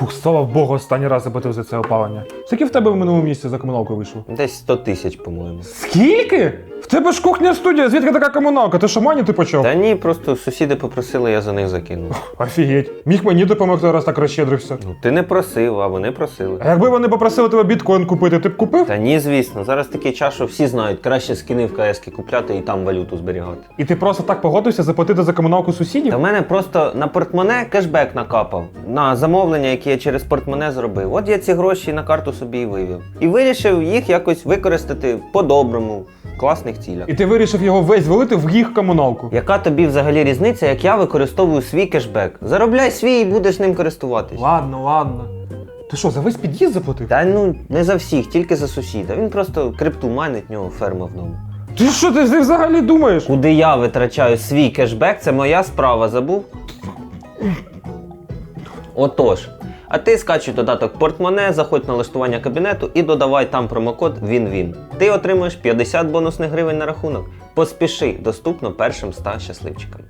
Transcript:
Фух, слава Богу, останній раз заплатив за це опалення. Скільки в тебе в минулому місяці за комуналку вийшло? Десь 100 тисяч, по-моєму. Скільки? Тебе ж кухня студія, звідки така комуналка? Ти що мані ти почав? Та ні, просто сусіди попросили, я за них закинув. Офігеть. Міг мені допомогти, раз так розщедрився. Ну, ти не просив, а вони просили. А якби вони попросили тебе біткоін купити, ти б купив? Та ні, звісно, зараз такий час, що всі знають, краще скини в КС купляти і там валюту зберігати. І ти просто так погодився заплатити за комуналку сусідів? Та в мене просто на портмоне кешбек накапав на замовлення, які я через портмоне зробив. От я ці гроші на карту собі і вивів. І вирішив їх якось використати по-доброму, класних цілях. І ти вирішив його весь вилити в їх комуналку. Яка тобі взагалі різниця, як я використовую свій кешбек? Заробляй свій і будеш ним користуватись. Ладно, ладно. Ти що, за весь під'їзд заплатив? Та ну не за всіх, тільки за сусіда. Він просто крипту майнить, в нього ферма вдома. Ти що ти взагалі думаєш? Куди я витрачаю свій кешбек, це моя справа, забув? Отож. А ти скачуй додаток портмоне, заходь на налаштування кабінету і додавай там промокод ВІНВІН. Ти отримаєш 50 бонусних гривень на рахунок. Поспіши, доступно першим 100 щасливчикам.